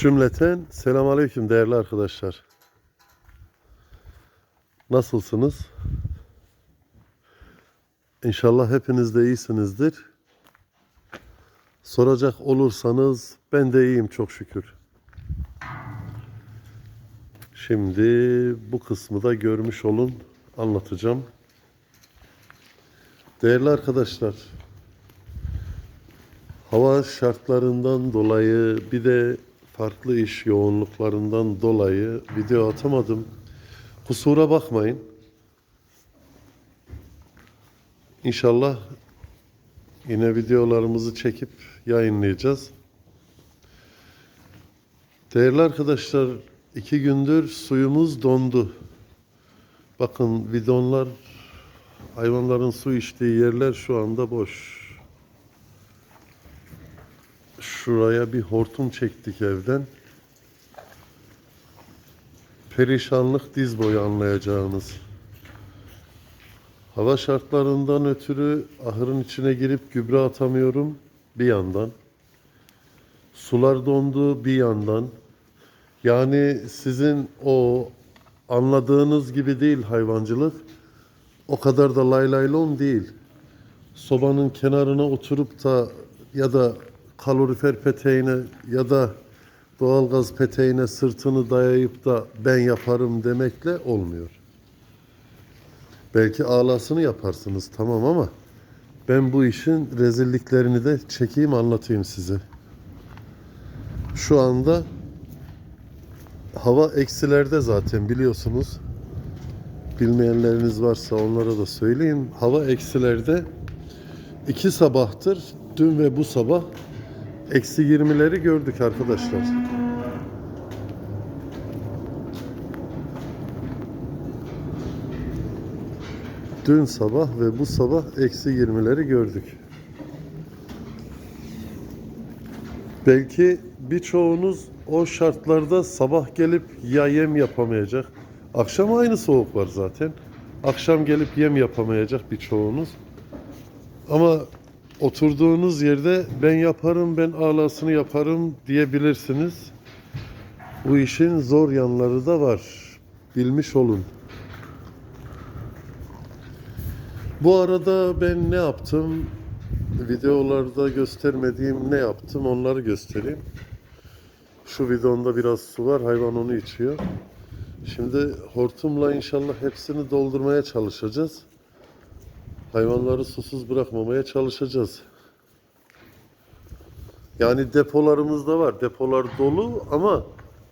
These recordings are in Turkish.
Cümleten selam aleyküm değerli arkadaşlar. Nasılsınız? İnşallah hepiniz de iyisinizdir. Soracak olursanız ben de iyiyim çok şükür. Şimdi bu kısmı da görmüş olun anlatacağım. Değerli arkadaşlar, hava şartlarından dolayı bir de farklı iş yoğunluklarından dolayı video atamadım. Kusura bakmayın. İnşallah yine videolarımızı çekip yayınlayacağız. Değerli arkadaşlar, iki gündür suyumuz dondu. Bakın bidonlar, hayvanların su içtiği yerler şu anda boş. Şuraya bir hortum çektik evden. Perişanlık diz boyu anlayacağınız. Hava şartlarından ötürü ahırın içine girip gübre atamıyorum bir yandan. Sular dondu bir yandan. Yani sizin o anladığınız gibi değil hayvancılık. O kadar da lay değil. Sobanın kenarına oturup da ya da kalorifer peteğine ya da doğalgaz peteğine sırtını dayayıp da ben yaparım demekle olmuyor. Belki alasını yaparsınız tamam ama ben bu işin rezilliklerini de çekeyim anlatayım size. Şu anda hava eksilerde zaten biliyorsunuz. Bilmeyenleriniz varsa onlara da söyleyeyim. Hava eksilerde iki sabahtır dün ve bu sabah eksi 20'leri gördük arkadaşlar. Dün sabah ve bu sabah eksi 20'leri gördük. Belki birçoğunuz o şartlarda sabah gelip ya yem yapamayacak. Akşam aynı soğuk var zaten. Akşam gelip yem yapamayacak birçoğunuz. Ama oturduğunuz yerde ben yaparım, ben alasını yaparım diyebilirsiniz. Bu işin zor yanları da var. Bilmiş olun. Bu arada ben ne yaptım? Videolarda göstermediğim ne yaptım onları göstereyim. Şu bidonda biraz su var. Hayvan onu içiyor. Şimdi hortumla inşallah hepsini doldurmaya çalışacağız. Hayvanları susuz bırakmamaya çalışacağız. Yani depolarımız da var. Depolar dolu ama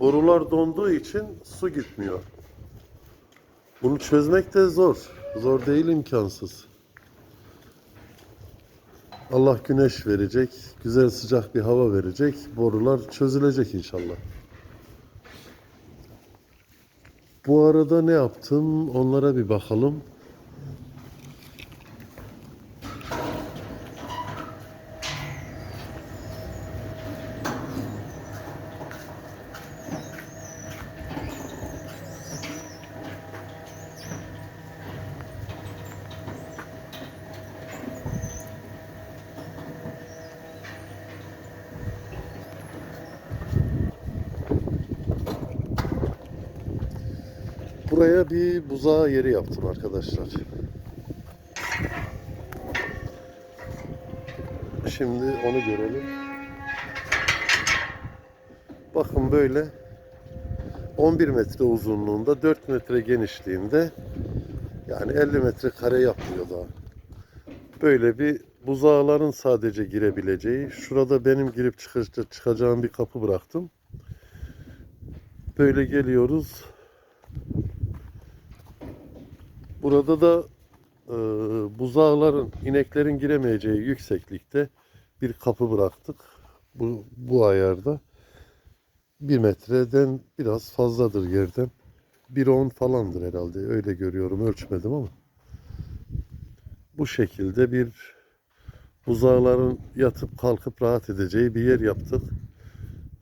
borular donduğu için su gitmiyor. Bunu çözmek de zor. Zor değil imkansız. Allah güneş verecek, güzel sıcak bir hava verecek, borular çözülecek inşallah. Bu arada ne yaptım onlara bir bakalım. Buraya bir buzağı yeri yaptım arkadaşlar. Şimdi onu görelim. Bakın böyle 11 metre uzunluğunda 4 metre genişliğinde yani 50 metre kare yapmıyor daha. Böyle bir buzağların sadece girebileceği. Şurada benim girip çıkacağım bir kapı bıraktım. Böyle geliyoruz. Burada da e, buzağların, ineklerin giremeyeceği yükseklikte bir kapı bıraktık. Bu, bu ayarda. Bir metreden biraz fazladır yerden. 1.10 falandır herhalde. Öyle görüyorum. Ölçmedim ama. Bu şekilde bir buzağların yatıp kalkıp rahat edeceği bir yer yaptık.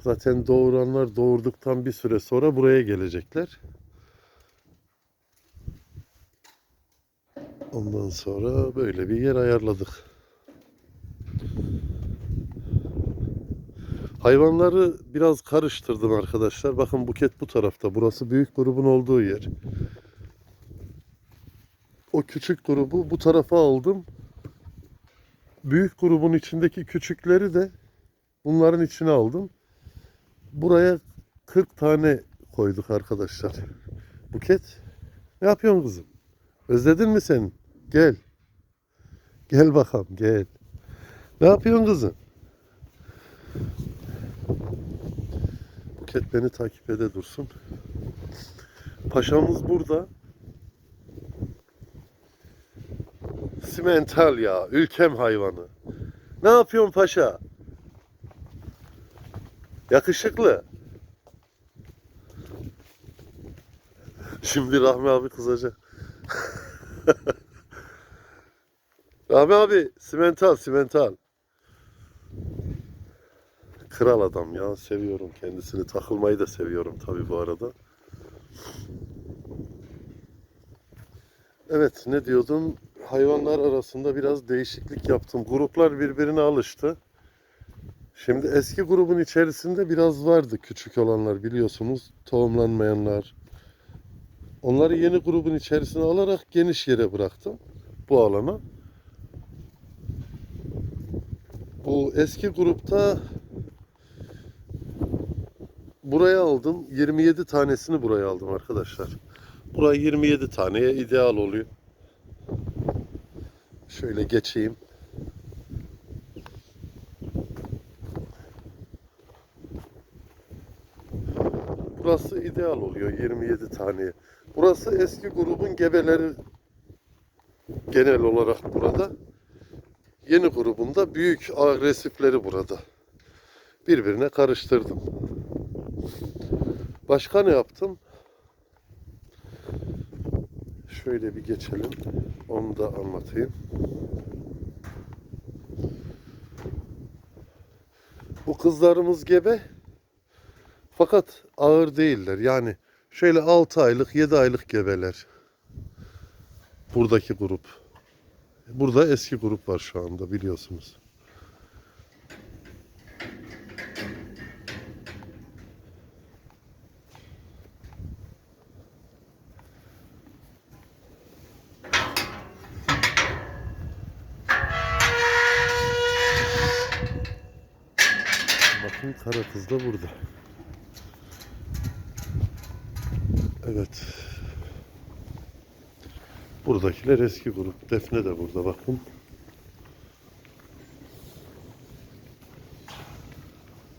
Zaten doğuranlar doğurduktan bir süre sonra buraya gelecekler. Ondan sonra böyle bir yer ayarladık. Hayvanları biraz karıştırdım arkadaşlar. Bakın buket bu tarafta. Burası büyük grubun olduğu yer. O küçük grubu bu tarafa aldım. Büyük grubun içindeki küçükleri de bunların içine aldım. Buraya 40 tane koyduk arkadaşlar. Buket, ne yapıyorsun kızım? Özledin mi sen? Gel. Gel bakalım, gel. Ne yapıyorsun kızım? Buket beni takip ede dursun. Paşamız burada. Simental ya, ülkem hayvanı. Ne yapıyorsun paşa? Yakışıklı. Şimdi Rahmi abi kızacak. Rahmi abi, simental, simental. Kral adam ya, seviyorum kendisini. Takılmayı da seviyorum tabii bu arada. Evet, ne diyordum? Hayvanlar arasında biraz değişiklik yaptım. Gruplar birbirine alıştı. Şimdi eski grubun içerisinde biraz vardı küçük olanlar biliyorsunuz. Tohumlanmayanlar. Onları yeni grubun içerisine alarak geniş yere bıraktım. Bu alana. Bu eski grupta buraya aldım. 27 tanesini buraya aldım arkadaşlar. Buraya 27 taneye ideal oluyor. Şöyle geçeyim. Burası ideal oluyor 27 taneye. Burası eski grubun gebeleri genel olarak burada. Yeni grubunda büyük agresifleri burada. Birbirine karıştırdım. Başka ne yaptım? Şöyle bir geçelim. Onu da anlatayım. Bu kızlarımız gebe. Fakat ağır değiller. Yani şöyle 6 aylık, 7 aylık gebeler. Buradaki grup. Burada eski grup var şu anda biliyorsunuz. Bakın kara kız da burada. Buradakiler eski grup. Defne de burada bakın.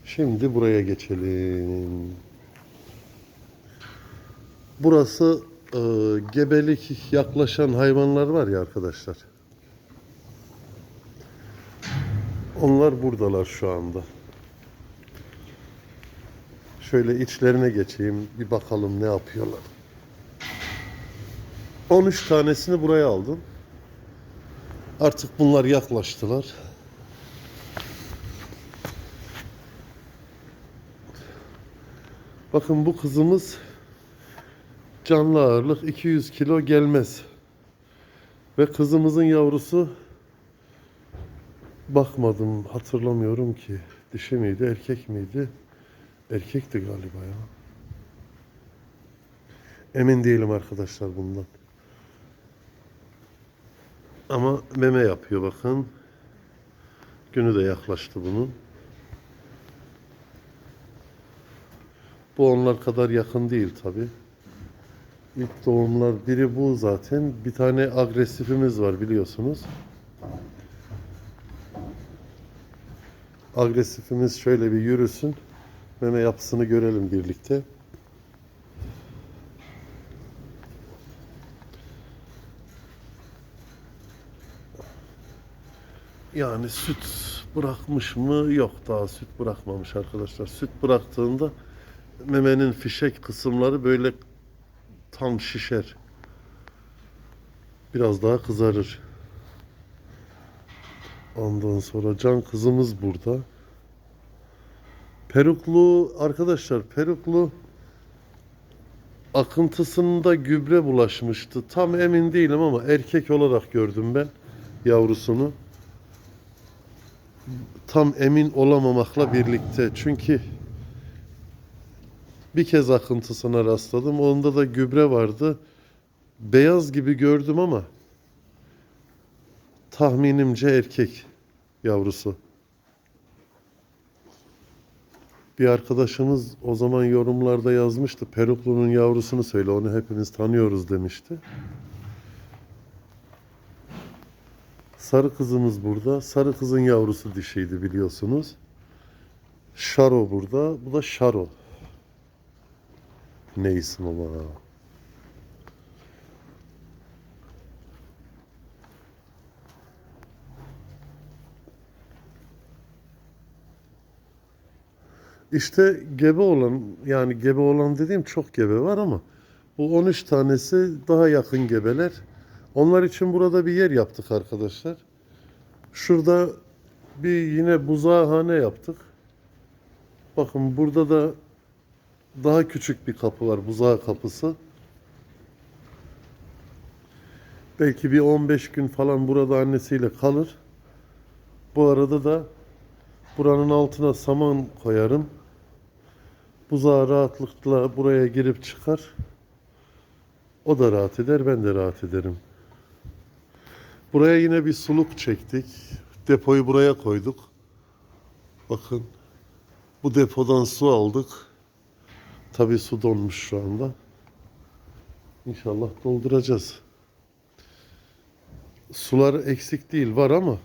Şimdi buraya geçelim. Burası e, gebelik yaklaşan hayvanlar var ya arkadaşlar. Onlar buradalar şu anda. Şöyle içlerine geçeyim. Bir bakalım ne yapıyorlar. 13 tanesini buraya aldım. Artık bunlar yaklaştılar. Bakın bu kızımız canlı ağırlık 200 kilo gelmez. Ve kızımızın yavrusu bakmadım hatırlamıyorum ki dişi miydi erkek miydi? Erkekti galiba ya. Emin değilim arkadaşlar bundan. Ama meme yapıyor bakın. Günü de yaklaştı bunun. Bu onlar kadar yakın değil tabi. İlk doğumlar biri bu zaten. Bir tane agresifimiz var biliyorsunuz. Agresifimiz şöyle bir yürüsün. Meme yapısını görelim birlikte. Yani süt bırakmış mı? Yok daha süt bırakmamış arkadaşlar. Süt bıraktığında memenin fişek kısımları böyle tam şişer. Biraz daha kızarır. Ondan sonra can kızımız burada. Peruklu arkadaşlar peruklu akıntısında gübre bulaşmıştı. Tam emin değilim ama erkek olarak gördüm ben yavrusunu. Tam emin olamamakla birlikte. Çünkü bir kez akıntısına rastladım. Onda da gübre vardı. Beyaz gibi gördüm ama tahminimce erkek yavrusu. Bir arkadaşımız o zaman yorumlarda yazmıştı. Peruklu'nun yavrusunu söyle onu hepimiz tanıyoruz demişti. Sarı kızımız burada. Sarı kızın yavrusu dişiydi biliyorsunuz. Şaro burada. Bu da Şaro. Ne isim ama. İşte gebe olan yani gebe olan dediğim çok gebe var ama bu 13 tanesi daha yakın gebeler. Onlar için burada bir yer yaptık arkadaşlar. Şurada bir yine buzağıhane yaptık. Bakın burada da daha küçük bir kapı var. Buzağı kapısı. Belki bir 15 gün falan burada annesiyle kalır. Bu arada da buranın altına saman koyarım. Buzağı rahatlıkla buraya girip çıkar. O da rahat eder, ben de rahat ederim. Buraya yine bir suluk çektik. Depoyu buraya koyduk. Bakın. Bu depodan su aldık. Tabii su donmuş şu anda. İnşallah dolduracağız. Sular eksik değil, var ama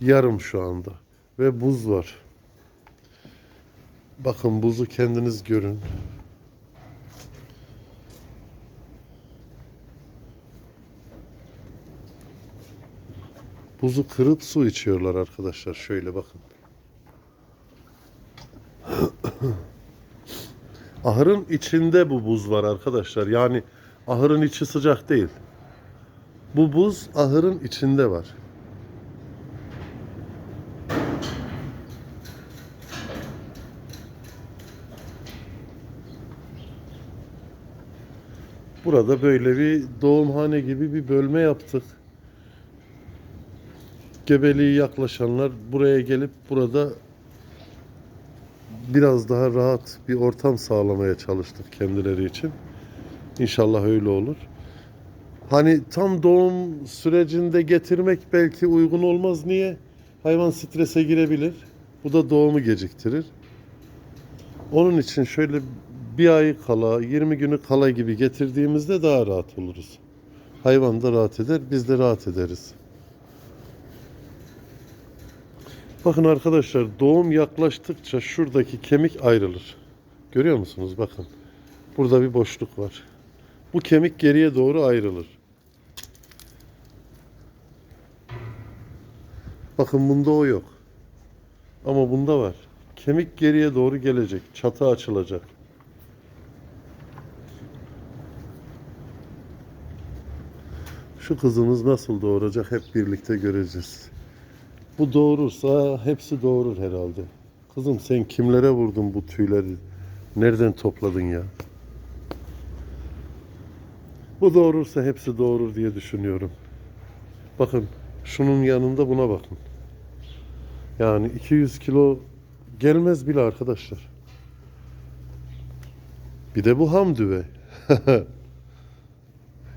yarım şu anda. Ve buz var. Bakın buzu kendiniz görün. Buzu kırıp su içiyorlar arkadaşlar. Şöyle bakın. Ahırın içinde bu buz var arkadaşlar. Yani ahırın içi sıcak değil. Bu buz ahırın içinde var. Burada böyle bir doğumhane gibi bir bölme yaptık. Gebeliği yaklaşanlar buraya gelip burada biraz daha rahat bir ortam sağlamaya çalıştık kendileri için. İnşallah öyle olur. Hani tam doğum sürecinde getirmek belki uygun olmaz. Niye? Hayvan strese girebilir. Bu da doğumu geciktirir. Onun için şöyle bir ay kala, 20 günü kala gibi getirdiğimizde daha rahat oluruz. Hayvan da rahat eder, biz de rahat ederiz. Bakın arkadaşlar doğum yaklaştıkça şuradaki kemik ayrılır. Görüyor musunuz? Bakın. Burada bir boşluk var. Bu kemik geriye doğru ayrılır. Bakın bunda o yok. Ama bunda var. Kemik geriye doğru gelecek. Çatı açılacak. Şu kızımız nasıl doğuracak hep birlikte göreceğiz. Bu doğurursa hepsi doğurur herhalde. Kızım sen kimlere vurdun bu tüyleri? Nereden topladın ya? Bu doğurursa hepsi doğurur diye düşünüyorum. Bakın şunun yanında buna bakın. Yani 200 kilo gelmez bile arkadaşlar. Bir de bu ham düve.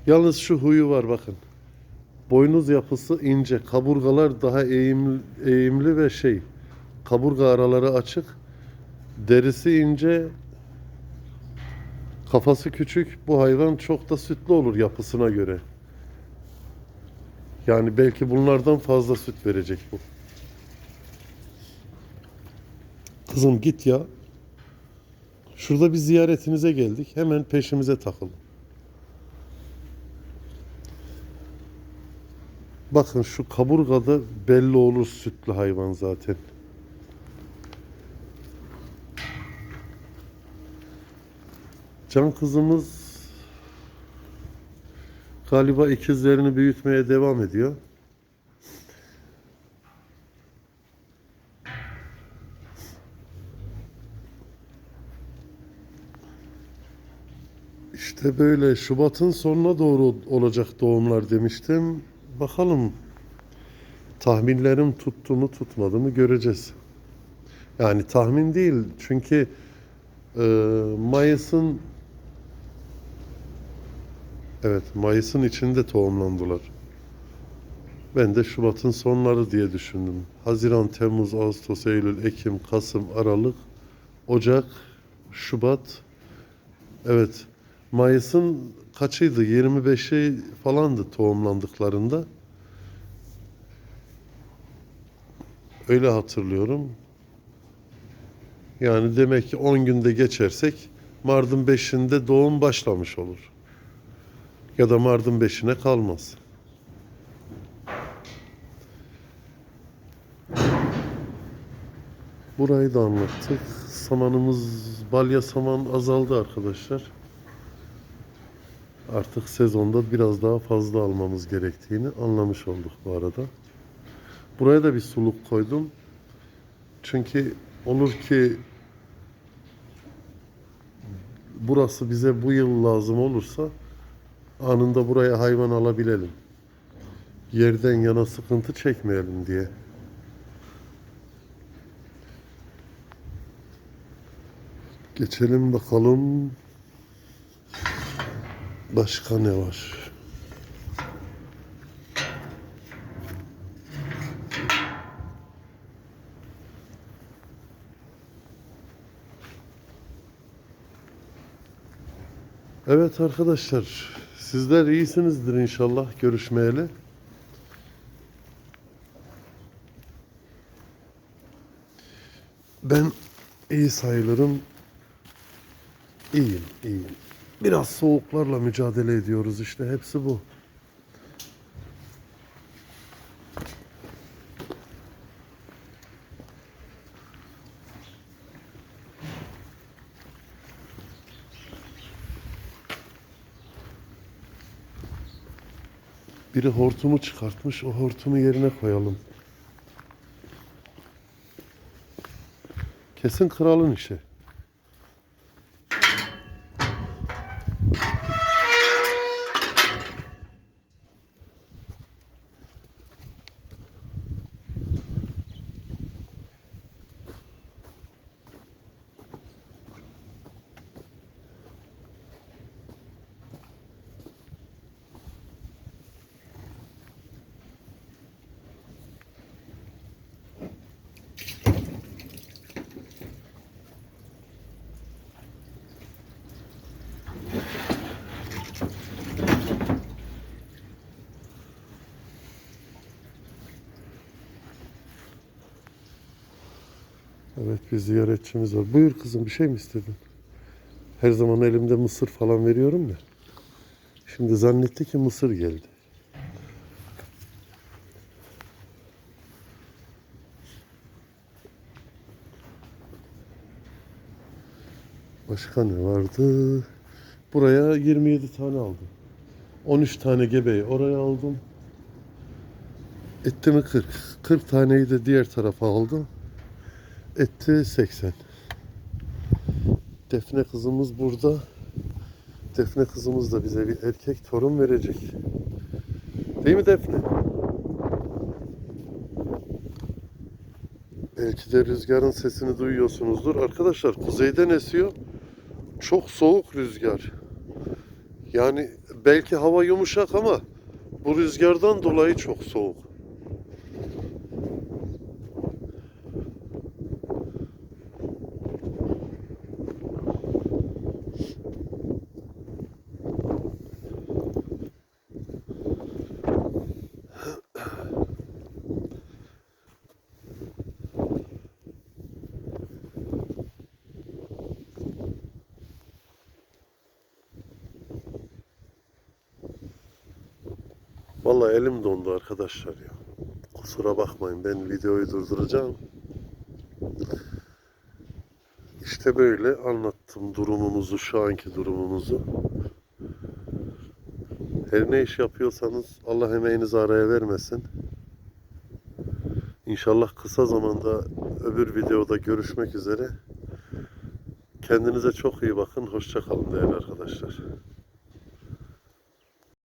Yalnız şu huyu var bakın. Boynuz yapısı ince, kaburgalar daha eğimli, eğimli ve şey, kaburga araları açık. Derisi ince, kafası küçük. Bu hayvan çok da sütlü olur yapısına göre. Yani belki bunlardan fazla süt verecek bu. Kızım git ya. Şurada bir ziyaretinize geldik. Hemen peşimize takıl. Bakın şu kaburgada belli olur sütlü hayvan zaten. Can kızımız galiba ikizlerini büyütmeye devam ediyor. İşte böyle Şubat'ın sonuna doğru olacak doğumlar demiştim. Bakalım tahminlerim tuttu mu tutmadı mı göreceğiz. Yani tahmin değil çünkü e, Mayıs'ın evet Mayıs'ın içinde tohumlandılar. Ben de Şubat'ın sonları diye düşündüm. Haziran, Temmuz, Ağustos, Eylül, Ekim, Kasım, Aralık, Ocak, Şubat. Evet. Mayıs'ın kaçıydı? 25'i falandı tohumlandıklarında. Öyle hatırlıyorum. Yani demek ki 10 günde geçersek Mardin 5'inde doğum başlamış olur. Ya da Mardin 5'ine kalmaz. Burayı da anlattık. Samanımız, balya saman azaldı arkadaşlar. Artık sezonda biraz daha fazla almamız gerektiğini anlamış olduk bu arada. Buraya da bir suluk koydum. Çünkü olur ki burası bize bu yıl lazım olursa anında buraya hayvan alabilelim. Yerden yana sıkıntı çekmeyelim diye. Geçelim bakalım. Başka ne var? Evet arkadaşlar, sizler iyisinizdir inşallah görüşmeyeli. Ben iyi sayılırım. İyiyim, iyiyim. Biraz soğuklarla mücadele ediyoruz işte hepsi bu. Biri hortumu çıkartmış, o hortumu yerine koyalım. Kesin kralın işi. Evet bir ziyaretçimiz var. Buyur kızım bir şey mi istedin? Her zaman elimde mısır falan veriyorum ya. Şimdi zannetti ki mısır geldi. Başka ne vardı? Buraya 27 tane aldım. 13 tane gebeyi oraya aldım. Etti mi 40. 40 taneyi de diğer tarafa aldım. Etti 80. Defne kızımız burada. Defne kızımız da bize bir erkek torun verecek. Değil mi Defne? Belki de rüzgarın sesini duyuyorsunuzdur. Arkadaşlar kuzeyden esiyor. Çok soğuk rüzgar. Yani belki hava yumuşak ama bu rüzgardan dolayı çok soğuk. Vallahi elim dondu arkadaşlar ya. Kusura bakmayın ben videoyu durduracağım. İşte böyle anlattım durumumuzu, şu anki durumumuzu. Her ne iş yapıyorsanız Allah emeğinizi araya vermesin. İnşallah kısa zamanda öbür videoda görüşmek üzere. Kendinize çok iyi bakın. Hoşça kalın değerli arkadaşlar.